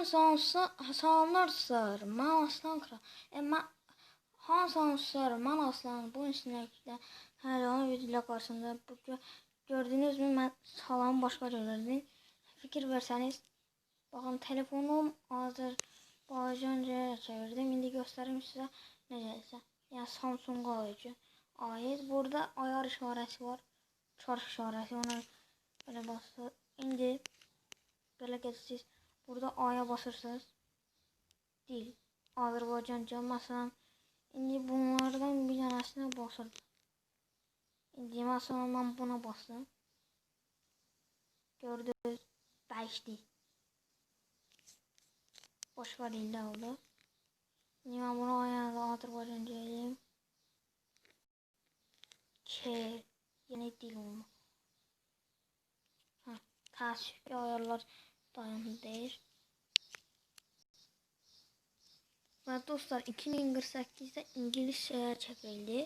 Hansonsa salamlar mən Aslan Kral. E, mən Hansonsa mən Aslan bu sinəkdə hər an video qarşısında bu gö- gördünüzmü mən salamı başqa görürdüm. Fikir versəniz baxın telefonum Azərbaycancaya çevirdim. İndi göstərim sizə necəsə. Yəni Samsung alıcı ait. Burada ayar işarəsi var. Çarx işarəsi ona belə basır. İndi belə gedirsiniz. Burada A'ya basırsınız. Dil. Azərbaycanca məsələn. İndi bunlardan bir dənəsinə basırdım. İndi məsələn mən buna bastım. Gördünüz. Dəyişdi. Başqa dildə oldu. İndi mən bunu ayağına Azərbaycanca eləyim. K. Yeni dil olma. Ha, ki, ayarlar dayandı deyir. Və dostlar 2048-də ingiliscəyə çəkildi.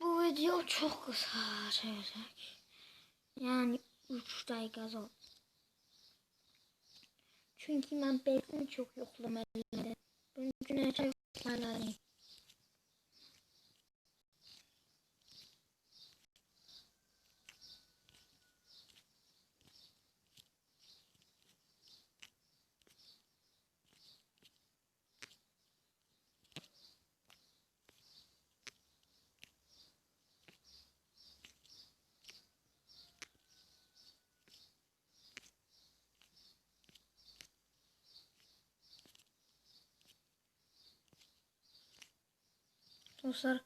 Bu video çox qısa çəkəcək. Yəni 3 dəqiqə zor. Çünki mən belini çox yoxlamalıydım. Bunun üçün necə yoxlamalıyım? Dostlar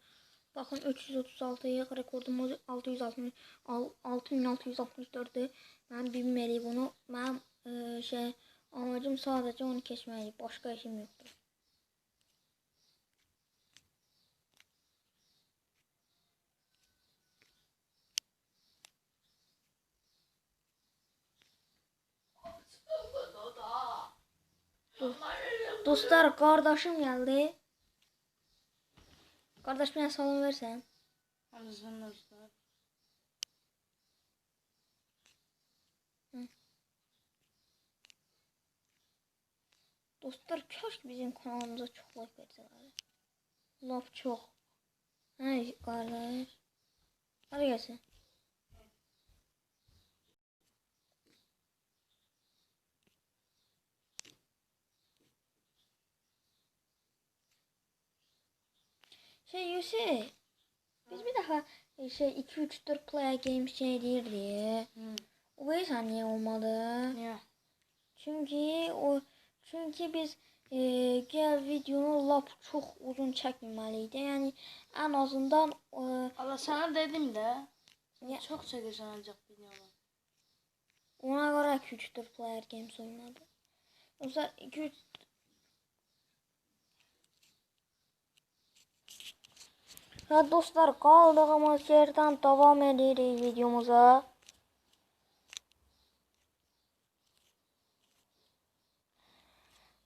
bakın 336'ya rekordumuz 660 al- 6664'dü. Ben bilmeliyim bunu. Ben e, şey amacım sadece onu geçmeliyim. Başka işim yoktur. Dostlar kardeşim geldi. Kardeş bana salam versen. De usta. Dostlar keşke bizim kanalımıza çok like verseler. Laf çok. Hey kardeş. Hadi gelsin. Şey Yusuf. Biz bir daha e, şey 2 3 4 player games şey diye. Hı. O yüzden niye olmadı? Niye? Çünkü o çünkü biz e, gel videonu lap çok uzun çekmemeliydi. Yani en azından e, Allah sana dedim de. Ya- Çok çekeceksin ancak videolar. ona göre 2 3 4 player games oynadı. Yoksa 2 3 Ya dostlar kaldığımız yerden devam ediyoruz videomuza.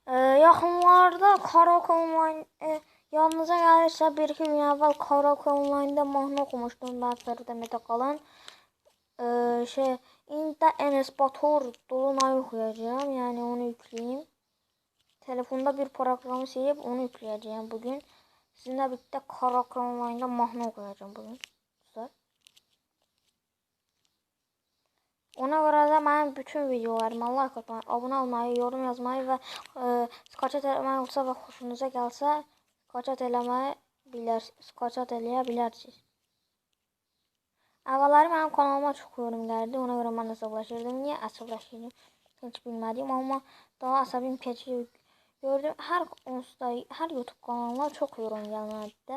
Ee, yaxınlarda karaoke online e, yanınıza gəlirsə bir iki gün əvvəl karaoke online'da mahnı oxumuşdum mən Fəridə Metaqalan. Ee, şey indi Enes Batur Dolunay oxuyacağam. Yəni onu yükləyim. Telefonda bir proqramı silib onu yükləyəcəyəm bugün. Sizinlə birlikdə karaoke online'da mahnı oxuyacağam bugün. Dostlar. Ona görə də mənim bütün videolarıma like atmayı, abunə olmayı, yorum yazmayı və e, skaçat eləmək olsa və xoşunuza gəlsə, skaçat eləməyi bilər, skaçat eləyə bilərsiniz. Əvvəlləri mənim kanalıma çox yorum gəldi, ona görə mən əsəbləşirdim. Niyə əsəbləşirdim? Heç bilmədim, amma daha əsəbim keçir. Gördüm, hər onsuz da hər YouTube kanalına çox yorum gəlmədi.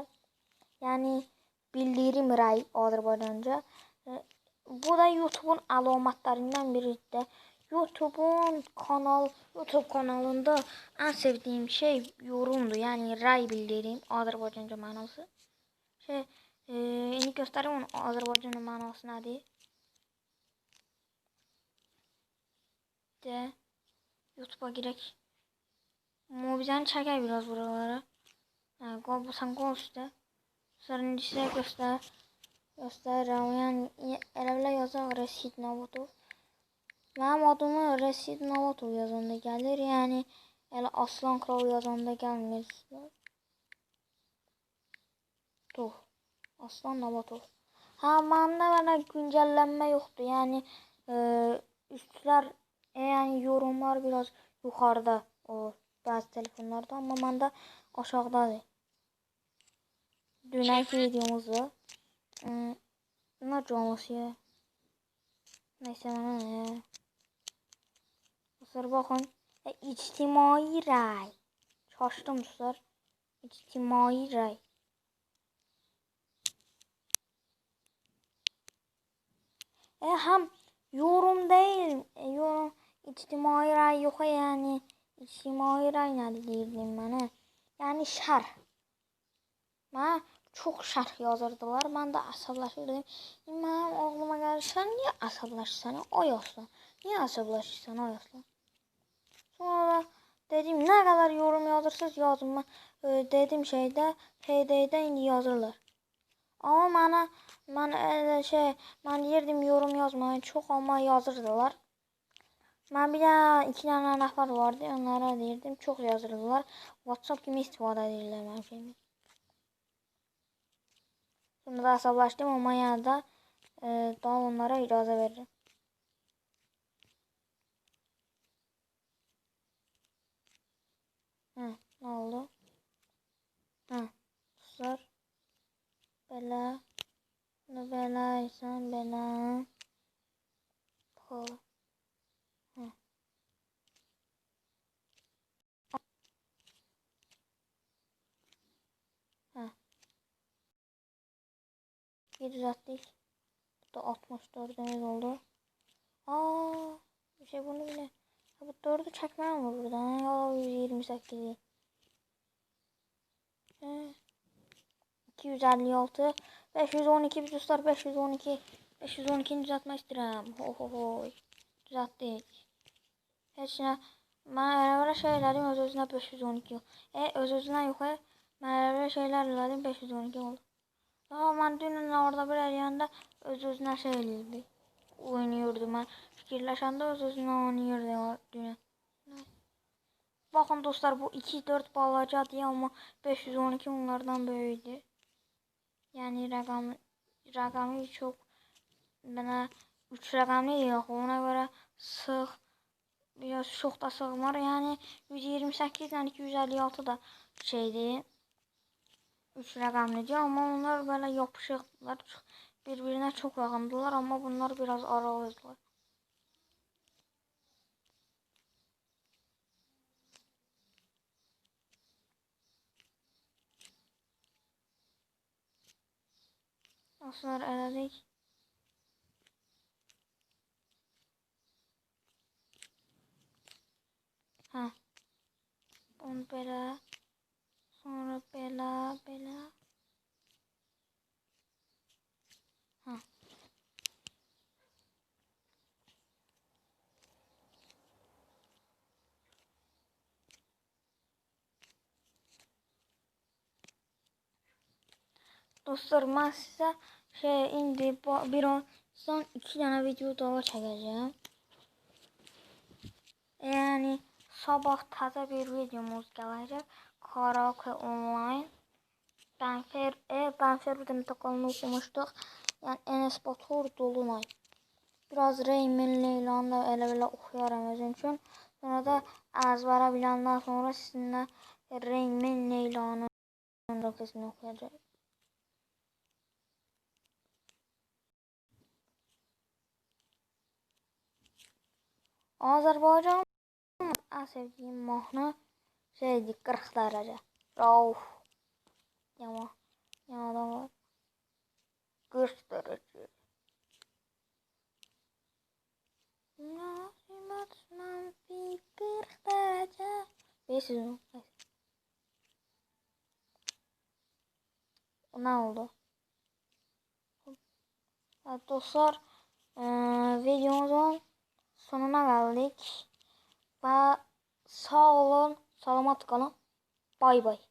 Yəni bildirim rəy Azərbaycanca. E, Bu da YouTube'un əlamətlərindən biridir. YouTube'un kanal YouTube kanalında en sevdiğim şey yorumdur. Yani ray bildirim Azerbaycanca manası. Şey, e, indi göstərim onun Azerbaycanca manası nədir? YouTube'a girək. Mobizəni çəkək biraz buralara. Hə, qol bu sən qol üstə. Sonra göstər. Göstərirəm. Yəni elə belə yazaq Rəsid Navudov. Mənim adımı Rəsid Navatov yazanda gəlir, yəni elə Aslan Kral yazanda gəlmir. Dur. Aslan Navatov. Ha, məndə belə güncəllənmə yoxdur. Yəni e, üstlər, yəni yorumlar biraz yuxarıda o bəzi telefonlarda, amma məndə aşağıdadır. Dünənki. Hmm, ne olması ya? Neyse ne ya. Dostlar bakın. E, içtimai ray. Şaştım dostlar. İçtimai ray. E, hem yorum değil. E, yorum içtimai ray yok yani. İçtimai ray ne deyirdim bana? Yani şerh. Mən çox şərh yazırdılar. Mən də əsəbləşirdim. Mənim ağlıma gəlir, sən niyə əsəbləşirsən? Ay aslan. Niyə əsəbləşirsən ay aslan? Sonra dedim, nə qədər yorum yazırsınız yazın. Mən e, dedim şeydə, HD'də indi yazırlar. Amma mənə mən şey, mən deyirdim yorum yazmayın çox amma yazırdılar. Mən bir də iki dənə nəfər vardı, onlara deyirdim, çox yazırdılar. WhatsApp kimi istifadə edirlər mənim şeyimi. Sonra da hesaplaştım ama yine de e, daha onlara icazə veririm. Hə, nə oldu? Hə, dostlar. Belə. Belə insan belə. Bakalım. Hə. Hə. Bir düzelttik. Bu da 64'ümüz oldu. Aa, bir şey bunu bile. Ya bu 4'ü çekmem mi buradan? Ya 128'i. He. 256 512 bir dostlar 512 512 düzeltmek istedim. Ho ho ho. Düzelttik. Heç nə mən elə şeylərim öz özünə 512. E öz özünə yuxarı mən elə şeylər elədim 512 oldu. Ben dünün orada bir arayanda öz özüne şey eləyirdi. Oynayırdı ben. Fikirləşəndə öz özünə oynayırdı dünən. Bakın dostlar bu 2-4 balacadır ama 512 onlardan böyüdü. Yani rəqam rəqamı çox mənə 3 rəqamlı yox. Ona görə sıx biraz çox da sığmır. Yəni 128 ilə 256 da şeydir. 3 rəqəmlidir, amma onlar belə yapışıqlar, bir-birinə çox yaxındılar, amma bunlar biraz aralıdılar. Dostlar elədik. Hə. Bunu belə Sonra bela bela. Ha. Dostlar size şey indi bir on son iki tane video daha çekeceğim. Yani sabah taze bir videomuz gelecek. Karaoke online. Benfer, e, Benfer bir de mütakalını okumuştuk. Yani Enes Batur Dolunay. Biraz Reymen Leylanı da elə belə oxuyaram özüm üçün. Sonra da əzbərə biləndən sonra sizinlə Reymen Leylanın rokesini oxuyacaq. Azərbaycan en sevdiğim mahnı şeydi 40 derece. Rauf. Yama. Yamadan var. 40 derece. Nasimat manfi 40 derece. 500 mu? Neyse. Ne oldu? Dostlar. Eee videomuzun sonuna geldik. Ve sağ olun. Sağlam attı kana. Bay bay.